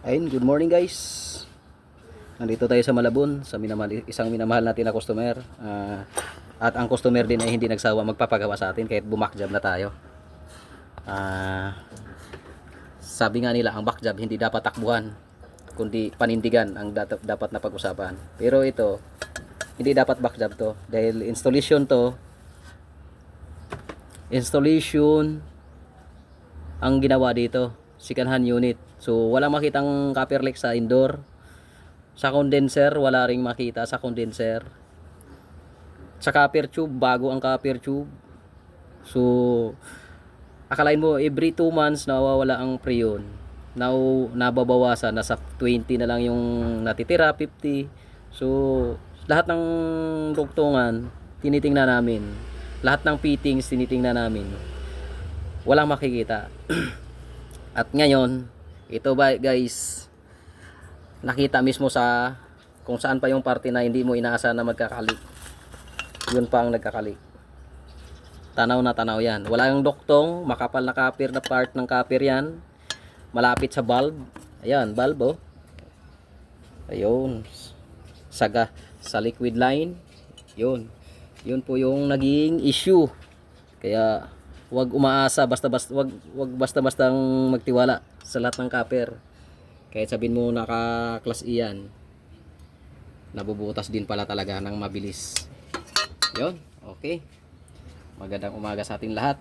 Ayun, good morning guys. Nandito tayo sa Malabon, sa minamahal, isang minamahal natin na customer. Ah, at ang customer din ay hindi nagsawa magpapagawa sa atin kahit bumakjab na tayo. Ah, sabi nga nila, ang backjab hindi dapat takbuhan, kundi panindigan ang dat- dapat na pag-usapan. Pero ito, hindi dapat backjab to dahil installation to installation ang ginawa dito second hand unit. So wala makitang copper leak sa indoor. Sa condenser wala ring makita sa condenser. Sa copper tube bago ang copper tube. So akalain mo every 2 months nawawala ang preon now nababawasan. Nasa 20 na lang yung natitira 50 so lahat ng dugtungan tinitingnan namin. Lahat ng fittings tinitingnan namin. Walang makikita at ngayon ito ba guys nakita mismo sa kung saan pa yung parte na hindi mo inaasa na magkakalik yun pa ang nagkakalik tanaw na tanaw yan. Wala yung doktong makapal na copper na part ng copper yan. Malapit sa bulb. Ayan bulb oh. Ayun. Saga sa liquid line. Yun. Yun po yung naging issue. Kaya wag umaasa basta basta wag wag basta bastang magtiwala sa lahat ng copper kahit sabihin mo naka class E yan. Nabubutas din pala talaga ng mabilis. Yun okay. Magandang umaga sa ating lahat.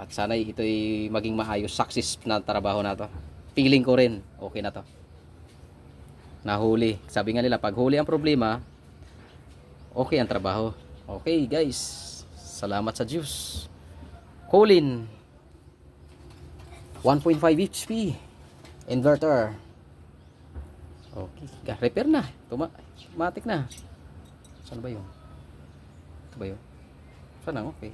At sana ito'y maging maayos success na trabaho na to. Feeling ko rin okay na to. Nahuli. Sabi nga nila pag huli ang problema okay ang trabaho. Okay guys salamat sa Diyos. Colin 1.5 HP inverter. Okay repair na. Tuma automatic na. Saan ba yun? Ito ba yun? Saan ang okay